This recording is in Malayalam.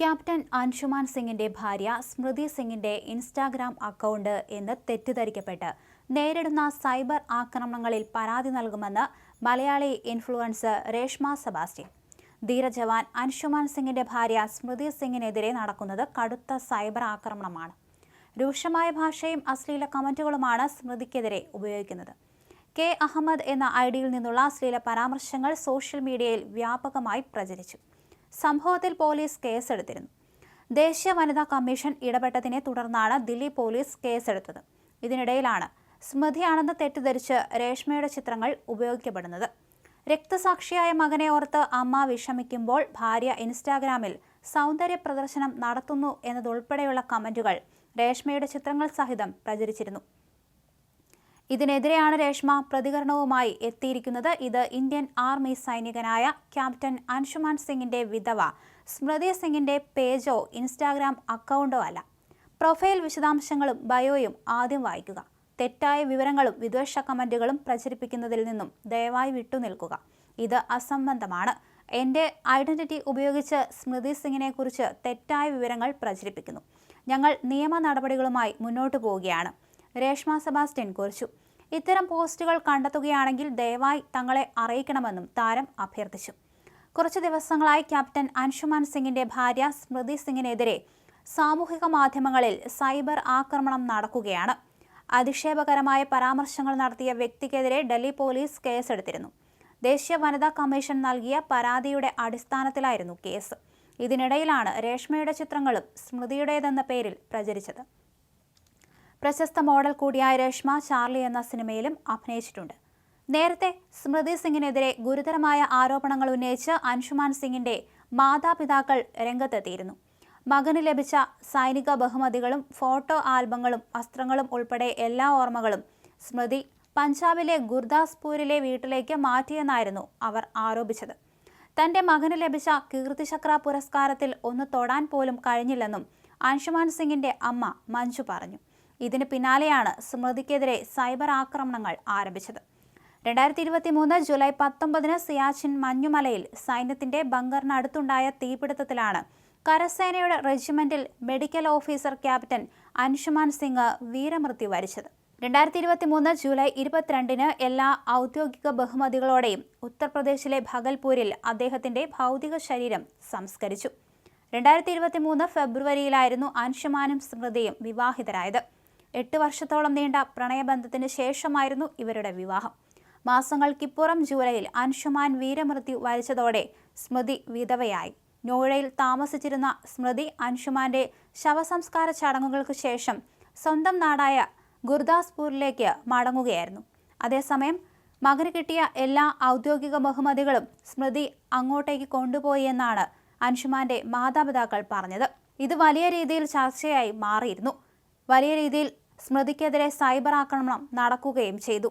ക്യാപ്റ്റൻ അൻഷുമാൻ സിംഗിന്റെ ഭാര്യ സ്മൃതി സിംഗിന്റെ ഇൻസ്റ്റാഗ്രാം അക്കൗണ്ട് എന്ന് തെറ്റിദ്ധരിക്കപ്പെട്ട് നേരിടുന്ന സൈബർ ആക്രമണങ്ങളിൽ പരാതി നൽകുമെന്ന് മലയാളി ഇൻഫ്ലുവൻസർ രേഷ്മ സെബാസ്റ്റ്യൻ. ധീരജവാൻ അൻഷുമാൻ സിംഗിന്റെ ഭാര്യ സ്മൃതി സിംഗിനെതിരെ നടക്കുന്നത് കടുത്ത സൈബർ ആക്രമണമാണ്. രൂക്ഷമായ ഭാഷയും അശ്ലീല കമന്റുകളുമാണ് സ്മൃതിക്കെതിരെ ഉപയോഗിക്കുന്നത്. കെ അഹമ്മദ് എന്ന ഐഡിയിൽ നിന്നുള്ള അശ്ലീല പരാമർശങ്ങൾ സോഷ്യൽ മീഡിയയിൽ വ്യാപകമായി പ്രചരിച്ചു. സംഭവത്തിൽ പോലീസ് കേസെടുത്തിരുന്നു. ദേശീയ വനിതാ കമ്മീഷൻ ഇടപെട്ടതിനെ തുടർന്നാണ് ദില്ലി പോലീസ് കേസെടുത്തത്. ഇതിനിടയിലാണ് സ്മൃതിയാണെന്ന് തെറ്റിദ്ധരിച്ച് രേഷ്മയുടെ ചിത്രങ്ങൾ ഉപയോഗിക്കപ്പെടുന്നത്. രക്തസാക്ഷിയായ മകനെ ഓർത്ത് അമ്മ വിഷമിക്കുമ്പോൾ ഭാര്യ ഇൻസ്റ്റാഗ്രാമിൽ സൗന്ദര്യ പ്രദർശനം നടത്തുന്നു എന്നതുൾപ്പെടെയുള്ള കമന്റുകൾ രേഷ്മയുടെ ചിത്രങ്ങൾ സഹിതം പ്രചരിച്ചിരുന്നു. ഇതിനെതിരെയാണ് രേഷ്മ പ്രതികരണവുമായി എത്തിയിരിക്കുന്നത്. ഇത് ഇന്ത്യൻ ആർമി സൈനികനായ ക്യാപ്റ്റൻ അൻഷുമാൻ സിംഗിന്റെ വിധവ. സ്മൃതി സിംഗിന്റെ പേജോ ഇൻസ്റ്റാഗ്രാം അക്കൗണ്ടോ അല്ല. പ്രൊഫൈൽ വിശദാംശങ്ങളും ബയോയും ആദ്യം വായിക്കുക. തെറ്റായ വിവരങ്ങളും വിദ്വേഷ കമന്റുകളും പ്രചരിപ്പിക്കുന്നതിൽ നിന്നും ദയവായി വിട്ടുനിൽക്കുക. ഇത് അസംബന്ധമാണ്. എന്റെ ഐഡന്റിറ്റി ഉപയോഗിച്ച് സ്മൃതി സിംഗിനെ കുറിച്ച് തെറ്റായ വിവരങ്ങൾ പ്രചരിപ്പിക്കുന്നു. ഞങ്ങൾ നിയമ നടപടികളുമായി മുന്നോട്ടു പോവുകയാണ്. രേഷ്മ സെബാസ്റ്റ്യൻ കുറിച്ചു. ഇത്തരം പോസ്റ്റുകൾ കണ്ടെത്തുകയാണെങ്കിൽ ദയവായി തങ്ങളെ അറിയിക്കണമെന്നും താരം അഭ്യർത്ഥിച്ചു. കുറച്ചു ദിവസങ്ങളായി ക്യാപ്റ്റൻ അൻഷുമാൻ സിംഗിന്റെ ഭാര്യ സ്മൃതി സിംഗിനെതിരെ സാമൂഹിക മാധ്യമങ്ങളിൽ സൈബർ ആക്രമണം നടക്കുകയാണ്. അധിക്ഷേപകരമായ പരാമർശങ്ങൾ നടത്തിയ വ്യക്തിക്കെതിരെ ഡൽഹി പോലീസ് കേസെടുത്തിരുന്നു. ദേശീയ വനിതാ കമ്മീഷൻ നൽകിയ പരാതിയുടെ അടിസ്ഥാനത്തിലായിരുന്നു കേസ്. ഇതിനിടയിലാണ് രേഷ്മയുടെ ചിത്രങ്ങളും സ്മൃതിയുടേതെന്ന പേരിൽ പ്രചരിച്ചത്. പ്രശസ്ത മോഡൽ കൂടിയായ രേഷ്മ ചാർലി എന്ന സിനിമയിലും അഭിനയിച്ചിട്ടുണ്ട്. നേരത്തെ സ്മൃതി സിംഗിനെതിരെ ഗുരുതരമായ ആരോപണങ്ങൾ ഉന്നയിച്ച് അൻഷുമാൻ സിംഗിന്റെ മാതാപിതാക്കൾ രംഗത്തെത്തിയിരുന്നു. മകന് ലഭിച്ച സൈനിക ബഹുമതികളും ഫോട്ടോ ആൽബങ്ങളും വസ്ത്രങ്ങളും ഉൾപ്പെടെ എല്ലാ ഓർമ്മകളും സ്മൃതി പഞ്ചാബിലെ ഗുർദാസ്പൂരിലെ വീട്ടിലേക്ക് മാറ്റിയെന്നായിരുന്നു അവർ ആരോപിച്ചത്. തന്റെ മകന് ലഭിച്ച കീർത്തിചക്ര പുരസ്കാരത്തിൽ ഒന്ന് തൊടാൻ പോലും കഴിഞ്ഞില്ലെന്നും അൻഷുമാൻ സിംഗിന്റെ അമ്മ മഞ്ജു പറഞ്ഞു. ഇതിന് പിന്നാലെയാണ് സ്മൃതിക്കെതിരെ സൈബർ ആക്രമണങ്ങൾ ആരംഭിച്ചത്. രണ്ടായിരത്തി ഇരുപത്തി മൂന്ന് ജൂലൈ പത്തൊമ്പതിന് സിയാച്ചിൻ മഞ്ഞുമലയിൽ സൈന്യത്തിന്റെ ബങ്കറിനടുത്തുണ്ടായ തീപിടുത്തത്തിലാണ് കരസേനയുടെ റെജിമെന്റിൽ medical officer captain Anshuman Singh വീരമൃത്യു വരിച്ചത്. രണ്ടായിരത്തി ഇരുപത്തി മൂന്ന് ജൂലൈ ഇരുപത്തിരണ്ടിന് എല്ലാ ഔദ്യോഗിക ബഹുമതികളോടെയും ഉത്തർപ്രദേശിലെ ഭഗൽപൂരിൽ അദ്ദേഹത്തിന്റെ ഭൗതിക ശരീരം സംസ്കരിച്ചു. രണ്ടായിരത്തി ഇരുപത്തി മൂന്ന് ഫെബ്രുവരിയിലായിരുന്നു അൻഷുമാനും സ്മൃതിയും വിവാഹിതരായത്. എട്ട് വർഷത്തോളം നീണ്ട പ്രണയബന്ധത്തിന് ശേഷമായിരുന്നു ഇവരുടെ വിവാഹം. മാസങ്ങൾക്കിപ്പുറം ജൂലൈയിൽ അൻഷുമാൻ വീരമൃത്യു വരിച്ചതോടെ സ്മൃതി വിധവയായി. നോയിഡയിൽ താമസിച്ചിരുന്ന സ്മൃതി അൻഷുമാന്റെ ശവസംസ്കാര ചടങ്ങുകൾക്ക് ശേഷം സ്വന്തം നാടായ ഗുർദാസ്പൂരിലേക്ക് മടങ്ങുകയായിരുന്നു. അതേസമയം മകന് കിട്ടിയ എല്ലാ ഔദ്യോഗിക ബഹുമതികളും സ്മൃതി അങ്ങോട്ടേക്ക് കൊണ്ടുപോയി എന്നാണ് അൻഷുമാന്റെ മാതാപിതാക്കൾ പറഞ്ഞത്. ഇത് വലിയ രീതിയിൽ ചർച്ചയായി മാറിയിരുന്നു. വലിയ രീതിയിൽ സ്മൃതിക്കെതിരെ സൈബർ ആക്രമണം നടക്കുകയും ചെയ്തു.